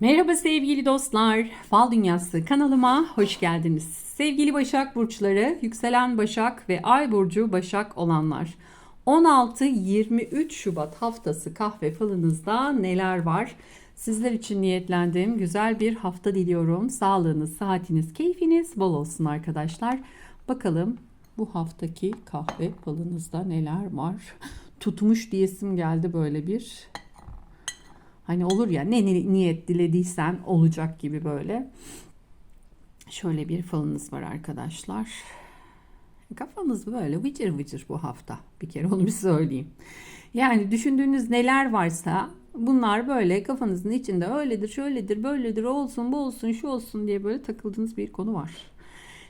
Merhaba sevgili dostlar. Fal Dünyası kanalıma hoş geldiniz. Sevgili Başak burçları, yükselen Başak ve Ay burcu Başak olanlar. 16-23 Şubat haftası kahve falınızda neler var? Sizler için niyetlendim. Güzel bir hafta diliyorum. Sağlığınız, sıhhatiniz, keyfiniz bol olsun arkadaşlar. Bakalım bu haftaki kahve falınızda neler var? Tutmuş diyesim geldi böyle bir Hani olur ya ne ni- niyet dilediysen olacak gibi böyle. Şöyle bir falınız var arkadaşlar. Kafanız böyle vıcır vıcır bu hafta. Bir kere onu bir söyleyeyim. Yani düşündüğünüz neler varsa bunlar böyle kafanızın içinde öyledir, şöyledir, böyledir, olsun, bu olsun, şu olsun diye böyle takıldığınız bir konu var.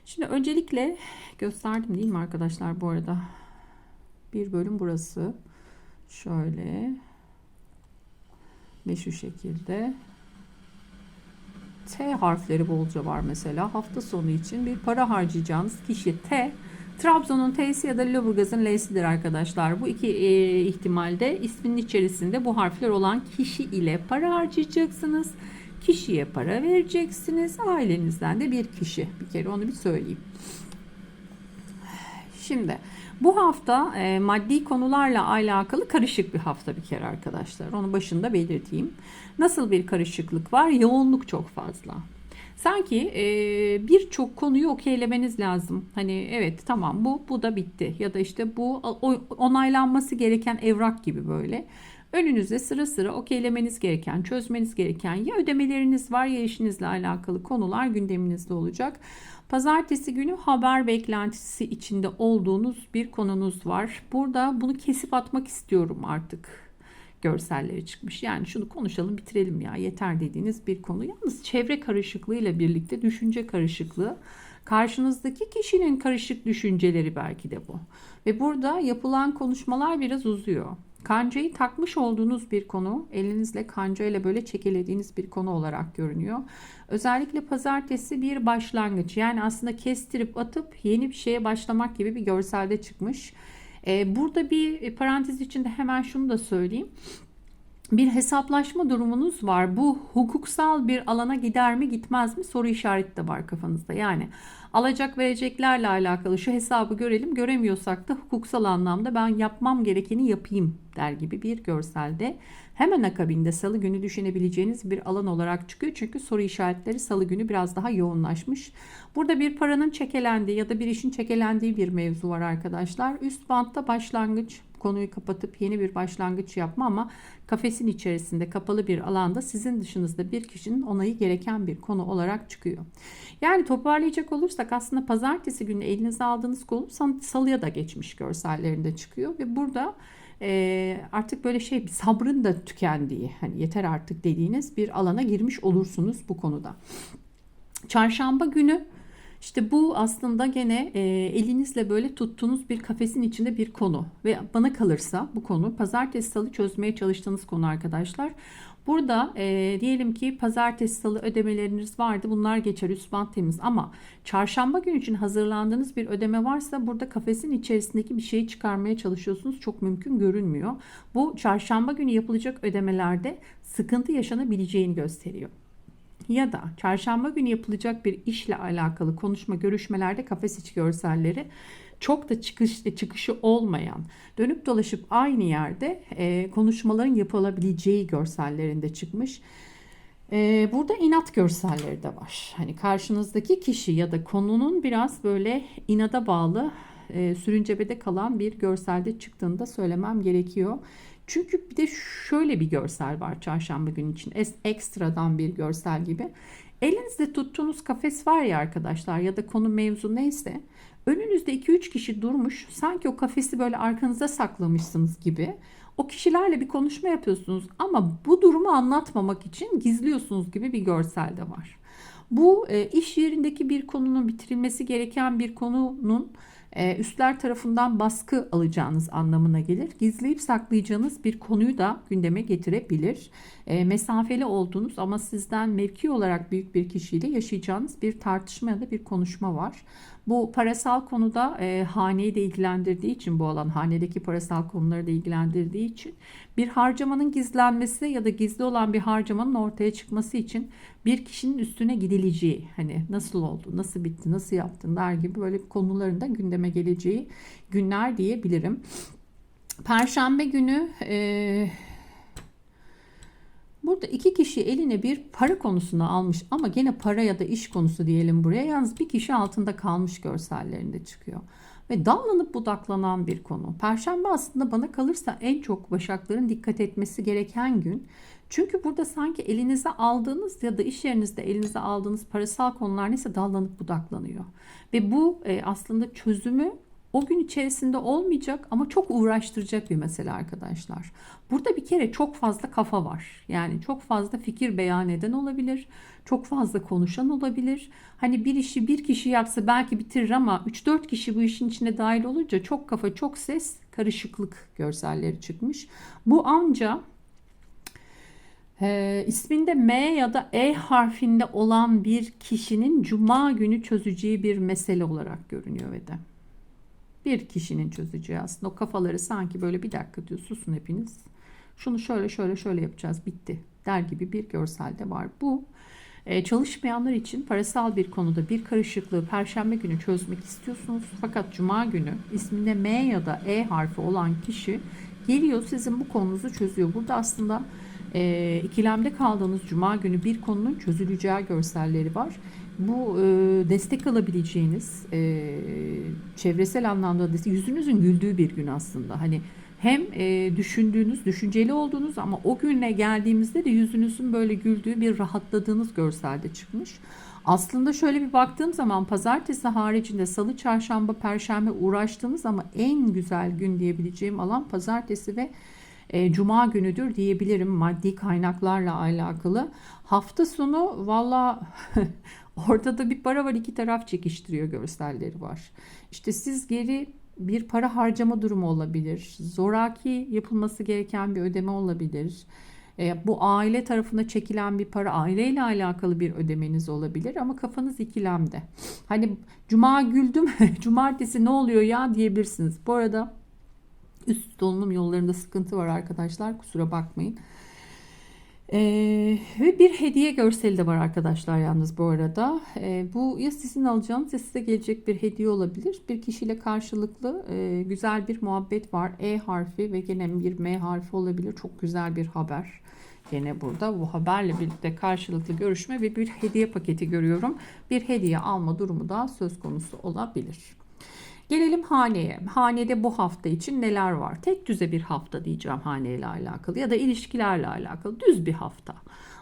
Şimdi öncelikle gösterdim değil mi arkadaşlar bu arada? Bir bölüm burası. Şöyle ve şu şekilde. T harfleri bolca var mesela. Hafta sonu için bir para harcayacağınız kişi T. Trabzon'un T'si ya da Lüleburgaz'ın L'sidir arkadaşlar. Bu iki e, ihtimalde isminin içerisinde bu harfler olan kişi ile para harcayacaksınız. Kişiye para vereceksiniz. Ailenizden de bir kişi. Bir kere onu bir söyleyeyim. Şimdi bu hafta e, maddi konularla alakalı karışık bir hafta bir kere arkadaşlar. Onu başında belirteyim. Nasıl bir karışıklık var? Yoğunluk çok fazla. Sanki e, birçok konuyu okeylemeniz lazım. Hani evet tamam bu bu da bitti ya da işte bu onaylanması gereken evrak gibi böyle. Önünüzde sıra sıra okeylemeniz gereken, çözmeniz gereken ya ödemeleriniz var ya işinizle alakalı konular gündeminizde olacak. Pazartesi günü haber beklentisi içinde olduğunuz bir konunuz var. Burada bunu kesip atmak istiyorum artık. Görselleri çıkmış. Yani şunu konuşalım bitirelim ya yeter dediğiniz bir konu. Yalnız çevre karışıklığıyla birlikte düşünce karışıklığı karşınızdaki kişinin karışık düşünceleri belki de bu. Ve burada yapılan konuşmalar biraz uzuyor. Kancayı takmış olduğunuz bir konu, elinizle kancayla böyle çekelediğiniz bir konu olarak görünüyor. Özellikle pazartesi bir başlangıç. Yani aslında kestirip atıp yeni bir şeye başlamak gibi bir görselde çıkmış. Ee, burada bir parantez içinde hemen şunu da söyleyeyim bir hesaplaşma durumunuz var. Bu hukuksal bir alana gider mi gitmez mi soru işareti de var kafanızda. Yani alacak vereceklerle alakalı şu hesabı görelim göremiyorsak da hukuksal anlamda ben yapmam gerekeni yapayım der gibi bir görselde. Hemen akabinde salı günü düşünebileceğiniz bir alan olarak çıkıyor. Çünkü soru işaretleri salı günü biraz daha yoğunlaşmış. Burada bir paranın çekelendiği ya da bir işin çekelendiği bir mevzu var arkadaşlar. Üst bantta başlangıç konuyu kapatıp yeni bir başlangıç yapma ama kafesin içerisinde kapalı bir alanda sizin dışınızda bir kişinin onayı gereken bir konu olarak çıkıyor. Yani toparlayacak olursak aslında pazartesi günü elinize aldığınız konu salıya da geçmiş görsellerinde çıkıyor ve burada e, artık böyle şey sabrın da tükendiği hani yeter artık dediğiniz bir alana girmiş olursunuz bu konuda. Çarşamba günü işte bu aslında gene e, elinizle böyle tuttuğunuz bir kafesin içinde bir konu ve bana kalırsa bu konu pazartesi salı çözmeye çalıştığınız konu arkadaşlar. Burada e, diyelim ki pazartesi salı ödemeleriniz vardı bunlar geçer üst bant temiz ama çarşamba günü için hazırlandığınız bir ödeme varsa burada kafesin içerisindeki bir şeyi çıkarmaya çalışıyorsunuz çok mümkün görünmüyor. Bu çarşamba günü yapılacak ödemelerde sıkıntı yaşanabileceğini gösteriyor ya da çarşamba günü yapılacak bir işle alakalı konuşma görüşmelerde kafes içi görselleri çok da çıkış, çıkışı olmayan dönüp dolaşıp aynı yerde e, konuşmaların yapılabileceği görsellerinde çıkmış. E, burada inat görselleri de var. Hani karşınızdaki kişi ya da konunun biraz böyle inada bağlı e, sürüncebede kalan bir görselde çıktığında söylemem gerekiyor. Çünkü bir de şöyle bir görsel var çarşamba günü için. Es, ekstradan bir görsel gibi. Elinizde tuttuğunuz kafes var ya arkadaşlar ya da konu mevzu neyse. Önünüzde 2-3 kişi durmuş. Sanki o kafesi böyle arkanıza saklamışsınız gibi. O kişilerle bir konuşma yapıyorsunuz ama bu durumu anlatmamak için gizliyorsunuz gibi bir görsel de var. Bu e, iş yerindeki bir konunun bitirilmesi gereken bir konunun e, üstler tarafından baskı alacağınız anlamına gelir. Gizleyip saklayacağınız bir konuyu da gündeme getirebilir. E, mesafeli olduğunuz ama sizden mevki olarak büyük bir kişiyle yaşayacağınız bir tartışma ya da bir konuşma var. Bu parasal konuda e, haneyi de ilgilendirdiği için bu alan hanedeki parasal konuları da ilgilendirdiği için bir harcamanın gizlenmesi ya da gizli olan bir harcamanın ortaya çıkması için bir kişinin üstüne gidileceği hani nasıl oldu, nasıl bitti, nasıl yaptın der gibi böyle konuların da gündeme geleceği günler diyebilirim. Perşembe günü e, Burada iki kişi eline bir para konusunu almış ama gene para ya da iş konusu diyelim buraya. Yalnız bir kişi altında kalmış görsellerinde çıkıyor. Ve dallanıp budaklanan bir konu. Perşembe aslında bana kalırsa en çok başakların dikkat etmesi gereken gün. Çünkü burada sanki elinize aldığınız ya da iş yerinizde elinize aldığınız parasal konular neyse dallanıp budaklanıyor. Ve bu e, aslında çözümü o gün içerisinde olmayacak ama çok uğraştıracak bir mesele arkadaşlar. Burada bir kere çok fazla kafa var. Yani çok fazla fikir beyan eden olabilir. Çok fazla konuşan olabilir. Hani bir işi bir kişi yapsa belki bitirir ama 3-4 kişi bu işin içine dahil olunca çok kafa, çok ses, karışıklık görselleri çıkmış. Bu anca e, isminde M ya da E harfinde olan bir kişinin cuma günü çözeceği bir mesele olarak görünüyor ve de bir kişinin çözeceği aslında o kafaları sanki böyle bir dakika diyor susun hepiniz. Şunu şöyle şöyle şöyle yapacağız bitti der gibi bir görselde var. Bu e, çalışmayanlar için parasal bir konuda bir karışıklığı perşembe günü çözmek istiyorsunuz. Fakat cuma günü isminde M ya da E harfi olan kişi geliyor sizin bu konunuzu çözüyor. Burada aslında e, ikilemde kaldığınız cuma günü bir konunun çözüleceği görselleri var bu e, destek alabileceğiniz e, çevresel anlamda destek, yüzünüzün güldüğü bir gün aslında. Hani hem e, düşündüğünüz, düşünceli olduğunuz ama o güne geldiğimizde de yüzünüzün böyle güldüğü bir rahatladığınız görselde çıkmış. Aslında şöyle bir baktığım zaman pazartesi haricinde salı, çarşamba, perşembe uğraştığımız ama en güzel gün diyebileceğim alan pazartesi ve e, cuma günüdür diyebilirim maddi kaynaklarla alakalı. Hafta sonu valla Orada da bir para var iki taraf çekiştiriyor görselleri var. İşte siz geri bir para harcama durumu olabilir. Zoraki yapılması gereken bir ödeme olabilir. E, bu aile tarafına çekilen bir para aileyle alakalı bir ödemeniz olabilir ama kafanız ikilemde. Hani cuma güldüm cumartesi ne oluyor ya diyebilirsiniz. Bu arada üst dolunum yollarında sıkıntı var arkadaşlar kusura bakmayın. Ee, ve bir hediye görseli de var arkadaşlar yalnız bu arada. Ee, bu ya sizin alacağınız ya size gelecek bir hediye olabilir. Bir kişiyle karşılıklı e, güzel bir muhabbet var. E harfi ve gene bir M harfi olabilir. Çok güzel bir haber. Gene burada bu haberle birlikte karşılıklı görüşme ve bir hediye paketi görüyorum. Bir hediye alma durumu da söz konusu olabilir. Gelelim haneye. Hanede bu hafta için neler var? Tek düze bir hafta diyeceğim haneyle alakalı ya da ilişkilerle alakalı düz bir hafta.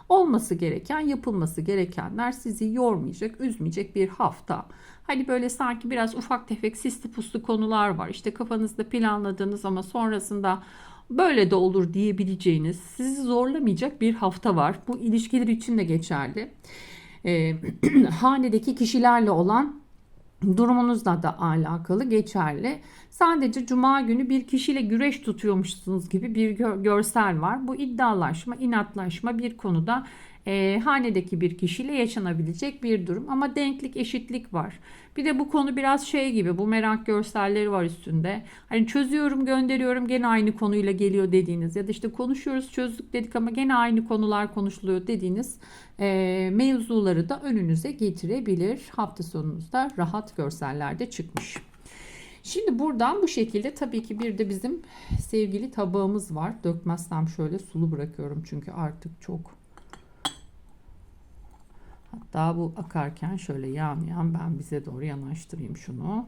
Olması gereken, yapılması gerekenler sizi yormayacak, üzmeyecek bir hafta. Hani böyle sanki biraz ufak tefek sisli puslu konular var. İşte kafanızda planladığınız ama sonrasında böyle de olur diyebileceğiniz, sizi zorlamayacak bir hafta var. Bu ilişkiler için de geçerli. Ee, hanedeki kişilerle olan durumunuzla da alakalı geçerli. Sadece cuma günü bir kişiyle güreş tutuyormuşsunuz gibi bir görsel var. Bu iddialaşma, inatlaşma bir konuda e, hanedeki bir kişiyle yaşanabilecek bir durum. Ama denklik, eşitlik var. Bir de bu konu biraz şey gibi bu merak görselleri var üstünde. Hani çözüyorum gönderiyorum gene aynı konuyla geliyor dediğiniz ya da işte konuşuyoruz çözdük dedik ama gene aynı konular konuşuluyor dediğiniz e, mevzuları da önünüze getirebilir. Hafta sonunuzda rahat görsellerde çıkmış. Şimdi buradan bu şekilde tabii ki bir de bizim sevgili tabağımız var. Dökmezsem şöyle sulu bırakıyorum çünkü artık çok Hatta bu akarken şöyle yan yan ben bize doğru yanaştırayım şunu.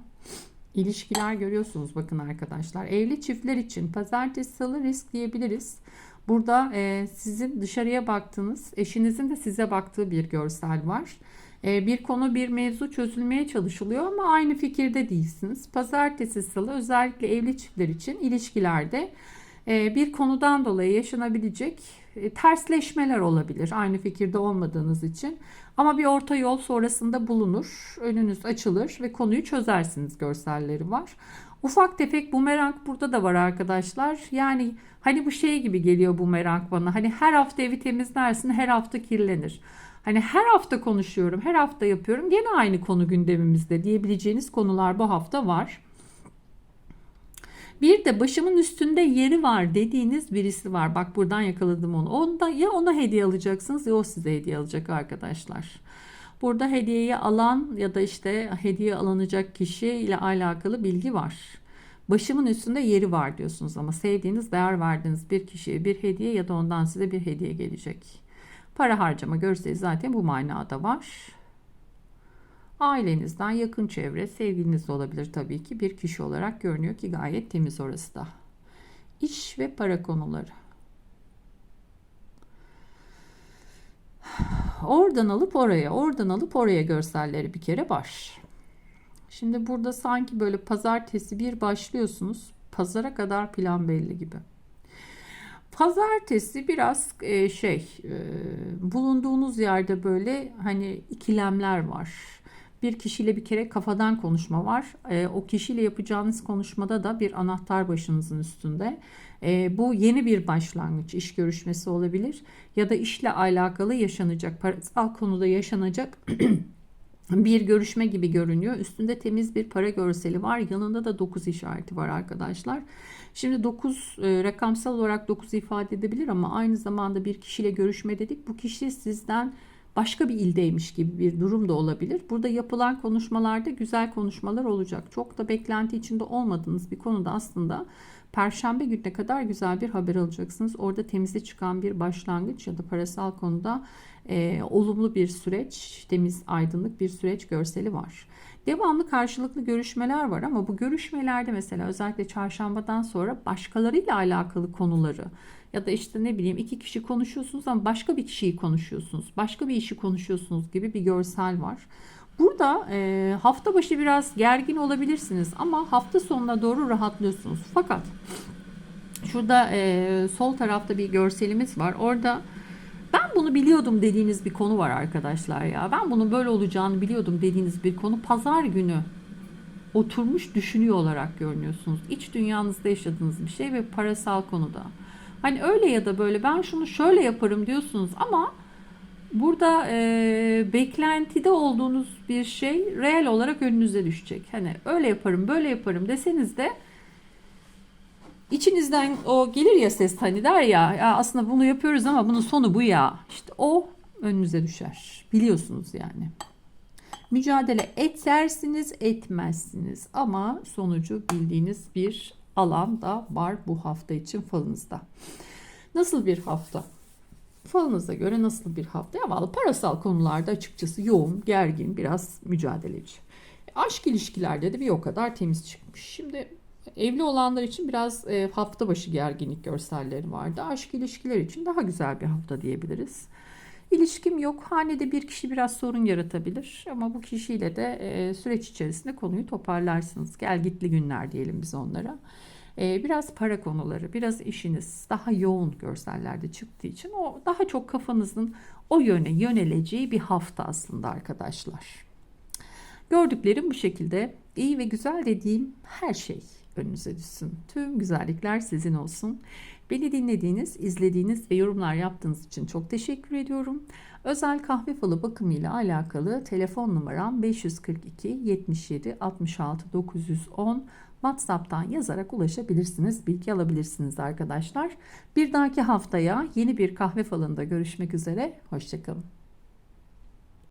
İlişkiler görüyorsunuz bakın arkadaşlar. Evli çiftler için pazartesi salı risk diyebiliriz. Burada e, sizin dışarıya baktığınız, eşinizin de size baktığı bir görsel var. E, bir konu, bir mevzu çözülmeye çalışılıyor ama aynı fikirde değilsiniz. Pazartesi salı özellikle evli çiftler için ilişkilerde e, bir konudan dolayı yaşanabilecek tersleşmeler olabilir aynı fikirde olmadığınız için. Ama bir orta yol sonrasında bulunur, önünüz açılır ve konuyu çözersiniz görselleri var. Ufak tefek bumerang burada da var arkadaşlar. Yani hani bu şey gibi geliyor bumerang bana. Hani her hafta evi temizlersin, her hafta kirlenir. Hani her hafta konuşuyorum, her hafta yapıyorum. Gene aynı konu gündemimizde diyebileceğiniz konular bu hafta var. Bir de başımın üstünde yeri var dediğiniz birisi var. Bak buradan yakaladım onu. Onda ya ona hediye alacaksınız ya o size hediye alacak arkadaşlar. Burada hediyeyi alan ya da işte hediye alınacak kişi ile alakalı bilgi var. Başımın üstünde yeri var diyorsunuz ama sevdiğiniz, değer verdiğiniz bir kişiye bir hediye ya da ondan size bir hediye gelecek. Para harcama görseli zaten bu manada var. Ailenizden yakın çevre, sevgiliniz de olabilir tabii ki bir kişi olarak görünüyor ki gayet temiz orası da. İş ve para konuları. Oradan alıp oraya, oradan alıp oraya görselleri bir kere var. Şimdi burada sanki böyle pazartesi bir başlıyorsunuz. Pazara kadar plan belli gibi. Pazartesi biraz e, şey e, bulunduğunuz yerde böyle hani ikilemler var. Bir kişiyle bir kere kafadan konuşma var. E, o kişiyle yapacağınız konuşmada da bir anahtar başınızın üstünde. E, bu yeni bir başlangıç, iş görüşmesi olabilir ya da işle alakalı yaşanacak, parasal konuda yaşanacak bir görüşme gibi görünüyor. Üstünde temiz bir para görseli var. Yanında da 9 işareti var arkadaşlar. Şimdi 9 e, rakamsal olarak 9 ifade edebilir ama aynı zamanda bir kişiyle görüşme dedik. Bu kişi sizden başka bir ildeymiş gibi bir durum da olabilir. Burada yapılan konuşmalarda güzel konuşmalar olacak. Çok da beklenti içinde olmadığınız bir konuda aslında Perşembe gününe kadar güzel bir haber alacaksınız. Orada temize çıkan bir başlangıç ya da parasal konuda e, olumlu bir süreç, temiz, aydınlık bir süreç görseli var. Devamlı karşılıklı görüşmeler var ama bu görüşmelerde mesela özellikle çarşambadan sonra başkalarıyla alakalı konuları ya da işte ne bileyim iki kişi konuşuyorsunuz ama başka bir kişiyi konuşuyorsunuz, başka bir işi konuşuyorsunuz gibi bir görsel var. Burada e, hafta başı biraz gergin olabilirsiniz ama hafta sonuna doğru rahatlıyorsunuz. Fakat şurada e, sol tarafta bir görselimiz var. Orada ben bunu biliyordum dediğiniz bir konu var arkadaşlar ya. Ben bunun böyle olacağını biliyordum dediğiniz bir konu pazar günü oturmuş düşünüyor olarak görünüyorsunuz. İç dünyanızda yaşadığınız bir şey ve parasal konuda. Hani öyle ya da böyle ben şunu şöyle yaparım diyorsunuz ama burada e, beklentide olduğunuz bir şey reel olarak önünüze düşecek. Hani öyle yaparım böyle yaparım deseniz de içinizden o gelir ya ses hani der ya, ya aslında bunu yapıyoruz ama bunun sonu bu ya. İşte o önünüze düşer. Biliyorsunuz yani. Mücadele edersiniz etmezsiniz ama sonucu bildiğiniz bir alan da var bu hafta için falınızda. Nasıl bir hafta? Falınıza göre nasıl bir hafta? Ya vallahi parasal konularda açıkçası yoğun, gergin, biraz mücadeleci. Aşk ilişkilerde de bir o kadar temiz çıkmış. Şimdi evli olanlar için biraz e, hafta başı gerginlik görselleri vardı. Aşk ilişkiler için daha güzel bir hafta diyebiliriz. İlişkim yok. Hanede bir kişi biraz sorun yaratabilir ama bu kişiyle de e, süreç içerisinde konuyu toparlarsınız. Gel gitli günler diyelim biz onlara. E, biraz para konuları, biraz işiniz daha yoğun görsellerde çıktığı için o daha çok kafanızın o yöne yöneleceği bir hafta aslında arkadaşlar. Gördüklerim bu şekilde. İyi ve güzel dediğim her şey önünüze düşsün. Tüm güzellikler sizin olsun. Beni dinlediğiniz, izlediğiniz ve yorumlar yaptığınız için çok teşekkür ediyorum. Özel kahve falı bakımıyla alakalı telefon numaram 542 77 66 910 WhatsApp'tan yazarak ulaşabilirsiniz, bilgi alabilirsiniz arkadaşlar. Bir dahaki haftaya yeni bir kahve falında görüşmek üzere. Hoşçakalın.